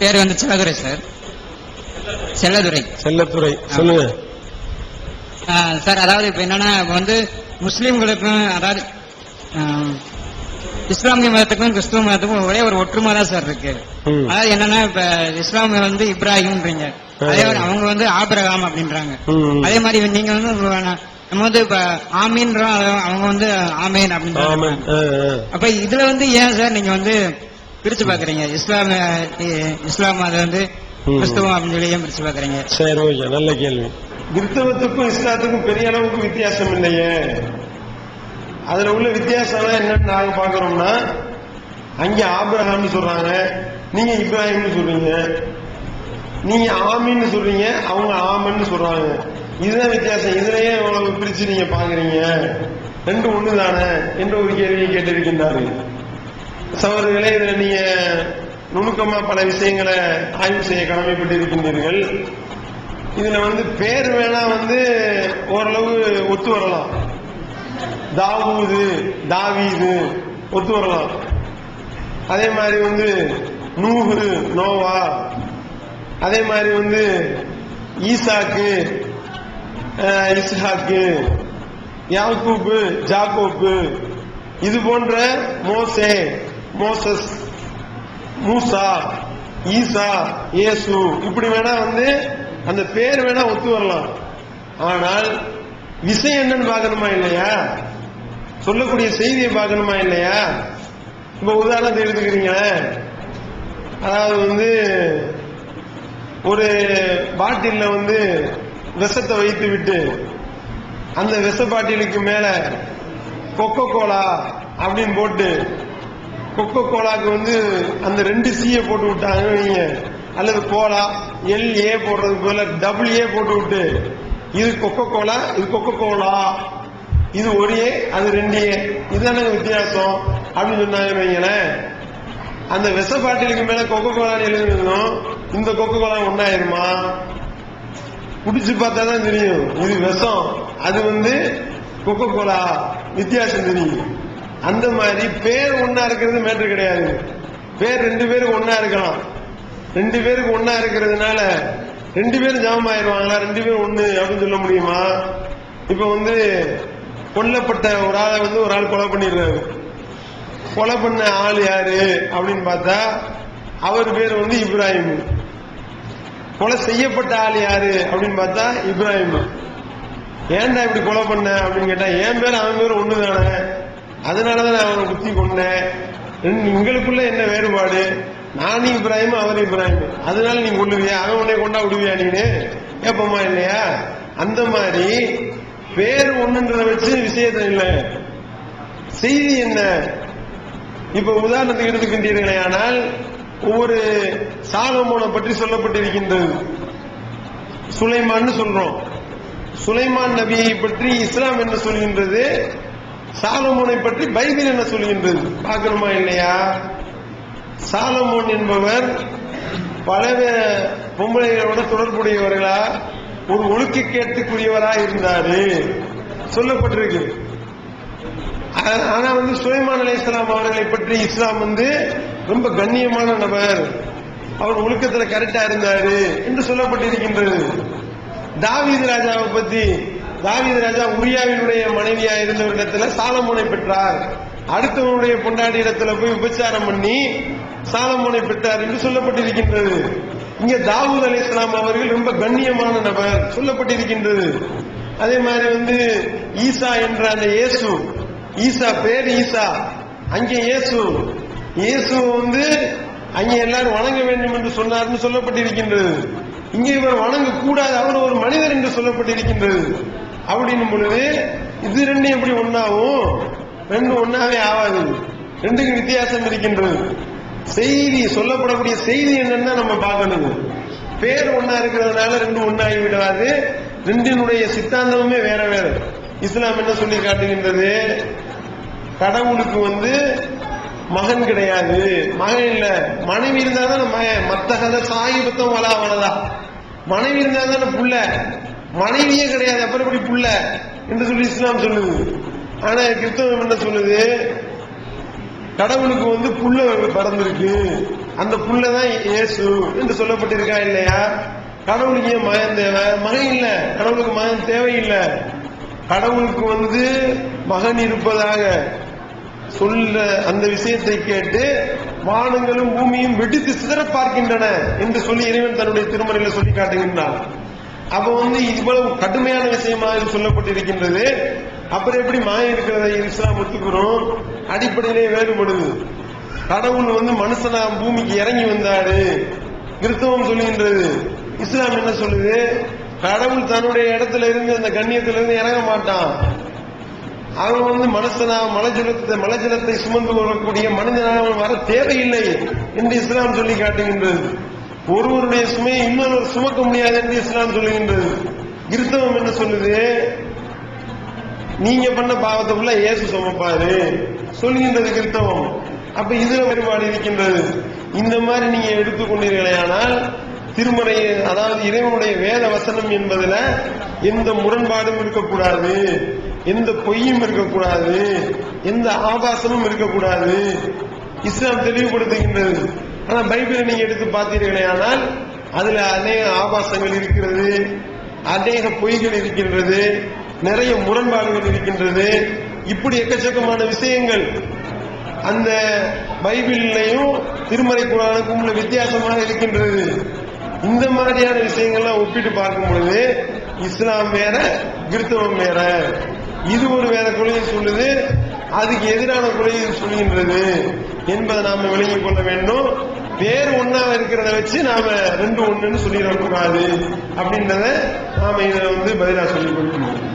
பேர் வந்து செல்லதுரை சார். செல்லதுரை. செல்லத்துறை சொல்லுங்க. சார் அதாவது இப்ப என்னன்னா இப்ப வந்து முஸ்லீம்களுக்கும் அதாவது இஸ்லாமிய மதத்துக்கும் கிறிஸ்துவ மதத்துக்கும் ஒரே ஒரு ஒற்றுமை தான் சார் இருக்கு. அதாவது என்னன்னா இப்ப இஸ்லாமிய வந்து இப்ராஹிம்ன்றீங்க. அதே மாதிரி அவங்க வந்து ஆபிரகாம் அப்படின்றாங்க. அதே மாதிரி நீங்க வந்து நம்ம வந்து இப்ப ஆமீன்றோம் அவங்க வந்து ஆமீன் அப்படின்றாங்க. அப்ப இதுல வந்து ஏன் சார் நீங்க வந்து பிரிச்சு பாக்குறீங்க இஸ்லாம இஸ்லாம் அதை வந்து. கிறிஸ்துவம் அப்படின்னு சொல்லி ஏன் பிரிச்சு பாக்குறீங்க சரி ஓகே நல்ல கேள்வி. கிறிஸ்தவத்துக்கும் இஸ்லாத்துக்கும் பெரிய அளவுக்கு வித்தியாசம் இல்லையே. அதுல உள்ள வித்தியாசம் என்னன்னு நாங்க பாக்குறோம்னா அங்க ஆபிரகாம்னு சொல்றாங்க நீங்க இப்ராஹிம்னு சொல்றீங்க நீங்க ஆமின்னு சொல்றீங்க அவங்க ஆமன்னு சொல்றாங்க. இதுதான் வித்தியாசம். இதுலயே பிரிச்சு நீங்க பாக்குறீங்க ரெண்டு ஒண்ணு தானே என்ற ஒரு கேள்வியை கேட்டிருக்கின்றாரு சவர்களே இதுல நீங்க நுணுக்கமா பல விஷயங்களை ஆய்வு செய்ய கடமைப்பட்டிருக்கின்றீர்கள். இதுல வந்து பேர் வேணா வந்து ஓரளவு ஒத்து வரலாம். தாவூது தாவீது ஒத்து வரலாம். அதே மாதிரி வந்து நூகு நோவா. அதே மாதிரி வந்து ஈசாக்கு இஸ்ஹாக்கு யாக்கூப்பு ஜாக்கோப்பு. இது போன்ற மோசே மோசஸ் மூசா ஈசா இயேசு இப்படி வேணா வந்து அந்த பேர் வேணா ஒத்து வரலாம். ஆனால் விஷயம் என்னன்னு பார்க்கணுமா இல்லையா? சொல்லக்கூடிய செய்தியை பார்க்கணுமா இல்லையா? இப்ப உதாரணத்தை எடுத்துக்கிறீங்களேன் அதாவது வந்து ஒரு பாட்டில வந்து விஷத்தை வைத்து விட்டு அந்த விஷ பாட்டிலுக்கு மேல கொக்கோ கோலா அப்படின்னு போட்டு கொக்கோ கோலாக்கு வந்து அந்த ரெண்டு சீயை போட்டு விட்டாங்க வைங்க அல்லது கோலா எல் ஏ போடுறதுக்கு பதிலா டபுள் ஏ போட்டு விட்டு இது கொக்கோ கோலா இது கொக்கோ கோலா இது ஒரு ஏ அது ரெண்டு ஏ இதுதானே வித்தியாசம். அப்படின்னு சொன்னாங்கன்னு வைங்களேன். அந்த விஷ பாட்டிலுக்கு மேல கொக்கோ கோலா எழுதிருந்தோம் இந்த கொக்கோ கோலா ஒன்னாயிருமா குடிச்சு பார்த்தா தான் தெரியும். இது விஷம். அது வந்து கொக்கோ கோலா வித்தியாசம் தெரியும். அந்த மாதிரி பேர் ஒன்னா இருக்கிறது மேட்ரு கிடையாது. பேர் ரெண்டு பேருக்கு ஒன்னா இருக்கலாம். ரெண்டு பேருக்கு ஒன்னா இருக்கிறதுனால ரெண்டு பேரும் ஜாமம் ஆயிடுவாங்களா ரெண்டு பேரும் ஒண்ணு அப்படின்னு சொல்ல முடியுமா? இப்ப வந்து கொல்லப்பட்ட ஒரு ஆளை வந்து ஒரு ஆள் கொலை பண்ணிடுறாரு. கொலை பண்ண ஆள் யாரு அப்படின்னு பார்த்தா அவர் பேர் வந்து இப்ராஹிம். கொலை செய்யப்பட்ட ஆள் யாரு அப்படின்னு பார்த்தா இப்ராஹிம். ஏன்டா இப்படி கொலை பண்ண அப்படின்னு கேட்டா என் பேர் அவன் பேர் ஒண்ணுதானே? அதனாலதான் நான் அவனை குத்தி கொண்டேன். உங்களுக்குள்ள என்ன வேறுபாடு? நான் இப்ராஹிம் அவர் இப்ராஹிம் அதனால நீ கொள்ளுவியா அவன் உன்னை கொண்டா விடுவியா நீனு? கேப்பமா இல்லையா? அந்த மாதிரி பேர் ஒண்ணுன்றத வச்சு விஷயத்த இல்லை. செய்தி என்ன? இப்ப உதாரணத்துக்கு எடுத்துக்கின்றீர்களே ஆனால் ஒவ்வொரு சாலமோனை பற்றி சொல்லப்பட்டிருக்கின்றது. சுலைமான்னு சொல்றோம். சுலைமான் நபியை பற்றி இஸ்லாம் என்ன சொல்கின்றது. சாலமோனை பற்றி பைபிள் என்ன சொல்கின்றது? பார்க்கணுமா இல்லையா? சாலமோன் என்பவர் பல பொம்பளைகளோட தொடர்புடையவர்களா? ஒரு ஒழுக்க கேட்டுக்குரியவரா இருந்தாரு. சொல்லப்பட்டிருக்கு. ஆனா வந்து சுலைமான் அலி இஸ்லாம் அவர்களை பற்றி இஸ்லாம் வந்து ரொம்ப கண்ணியமான நபர். அவர் ஒழுக்கத்துல கரெக்டா இருந்தாரு என்று சொல்லப்பட்டிருக்கின்றது. தாவீது ராஜாவை பத்தி தாவீது ராஜா உரியாவினுடைய மனைவியா இருந்தவரிடத்துல சாலமோனை பெற்றார். அடுத்தவனுடைய பொண்டாடி இடத்துல போய் உபச்சாரம் பண்ணி சாலமோனை பெற்றார் என்று சொல்லப்பட்டிருக்கின்றது. இங்க தாவூத் அலி இஸ்லாம் அவர்கள் ரொம்ப கண்ணியமான நபர் சொல்லப்பட்டிருக்கின்றது. அதே மாதிரி வந்து ஈசா என்ற அந்த இயேசு ஈசா பேர் ஈசா அங்கே இயேசு. இயேசு வந்து அங்கே எல்லாரும் வணங்க வேண்டும் என்று சொன்னார்னு சொல்லப்பட்டிருக்கின்றது. இங்கே இவர் வணங்க கூடாது அவர் ஒரு மனிதர் என்று சொல்லப்பட்டிருக்கின்றது. அப்படின்னும் பொழுது இது ரெண்டும் எப்படி ஒன்னாகும் ரெண்டு ஒன்னாவே ஆகாது. ரெண்டுக்கும் வித்தியாசம் இருக்கின்றது. செய்தி சொல்லப்படக்கூடிய செய்தி என்னன்னா நம்ம பார்க்கணும் பேர் ஒன்னா இருக்கிறதுனால ரெண்டும் ஒன்னாகி விடாது ரெண்டினுடைய சித்தாந்தமுமே வேற வேற. இஸ்லாம் என்ன சொல்லி காட்டுகின்றது? கடவுளுக்கு வந்து மகன் கிடையாது. மகன் இல்ல. மனைவி இருந்தா தானே மகன். மத்த கதை சாகிபத்தம் வளா வளதா மனைவி இருந்தா தானே புள்ள. மனைவியே கிடையாது. அப்புறம் எப்படி புள்ள என்று சொல்லி இஸ்லாம் சொல்லுது. ஆனா கிறிஸ்தவம் என்ன சொல்லுது? கடவுளுக்கு வந்து புள்ள பறந்துருக்கு. அந்த புள்ளதான் இயேசு என்று சொல்லப்பட்டிருக்கா இல்லையா? கடவுளுக்கு ஏன் மகன் தேவை? மகன் இல்ல. கடவுளுக்கு மகன் தேவையில்லை. கடவுளுக்கு வந்து மகன் இருப்பதாக சொல்ல அந்த விஷயத்தை கேட்டு வானங்களும் பூமியும் வெடித்து சிதற பார்க்கின்றன என்று சொல்லி இறைவன் தன்னுடைய திருமறையில சொல்லி காட்டுகின்றான். அப்ப வந்து இவ்வளவு கடுமையான விஷயமா இது சொல்லப்பட்டிருக்கின்றது. அப்புறம் எப்படி மாய இருக்கிறத இஸ்லாம் ஒத்துக்கிறோம்? அடிப்படையிலே வேறுபடுது. கடவுள் வந்து மனுஷனா பூமிக்கு இறங்கி வந்தாரு. கிறிஸ்தவம் சொல்லுகின்றது. இஸ்லாம் என்ன சொல்லுது? கடவுள் தன்னுடைய இடத்துல இருந்து அந்த கண்ணியத்துல இருந்து இறங்க மாட்டான். அவன் வந்து மனுஷனா மலஜலத்தை மலஜலத்தை சுமந்து வரக்கூடிய மனிதனாக அவன் வர தேவையில்லை என்று இஸ்லாம் சொல்லி காட்டுகின்றது. ஒருவருடைய சுமையை இன்னொருவர் சுமக்க முடியாது என்று இஸ்லாம் சொல்லுகின்றது. கிறிஸ்தவம் என்ன சொல்லுது? நீங்க பண்ண பாவத்தை ஃபுல்லா இயேசு சுமப்பாரு. சொல்லுகின்றது கிறிஸ்தவம். அப்ப இதுல வேறுபாடு இருக்கின்றது. இந்த மாதிரி நீங்க எடுத்துக்கொண்டீர்களேயானால் திருமறை அதாவது இறைவனுடைய வேத வசனம் என்பதுல எந்த முரண்பாடும் இருக்கக்கூடாது. எந்த பொய்யும் இருக்கக்கூடாது. எந்த ஆபாசமும் இருக்கக்கூடாது. இஸ்லாம் தெளிவுபடுத்துகின்றது. ஆனா பைபிளை நீங்க எடுத்து பார்த்தீர்களே ஆனால் அதுல அநேக ஆபாசங்கள் இருக்கிறது அநேக பொய்கள் இருக்கின்றது நிறைய முரண்பாடுகள் இருக்கின்றது. இப்படி எக்கச்சக்கமான விஷயங்கள் அந்த பைபிள்லையும் திருமறை குரானுக்கும் உள்ள வித்தியாசமாக இருக்கின்றது. இந்த மாதிரியான விஷயங்கள்லாம் ஒப்பிட்டு பார்க்கும் பொழுது இஸ்லாம் வேற கிறிஸ்தவம் வேற. இது ஒரு வேற கொள்கையை சொல்லுது அதுக்கு எதிரான கொள்கையை சொல்கின்றது என்பதை நாம விளங்கிக் கொள்ள வேண்டும். வேறு ஒன்னா இருக்கிறத வச்சு நாம ரெண்டு ஒண்ணுன்னு சொல்லிடக்கூடாது அப்படின்றத நாம இதை வந்து பதிலா சொல்லிக் கொடுக்கணும்.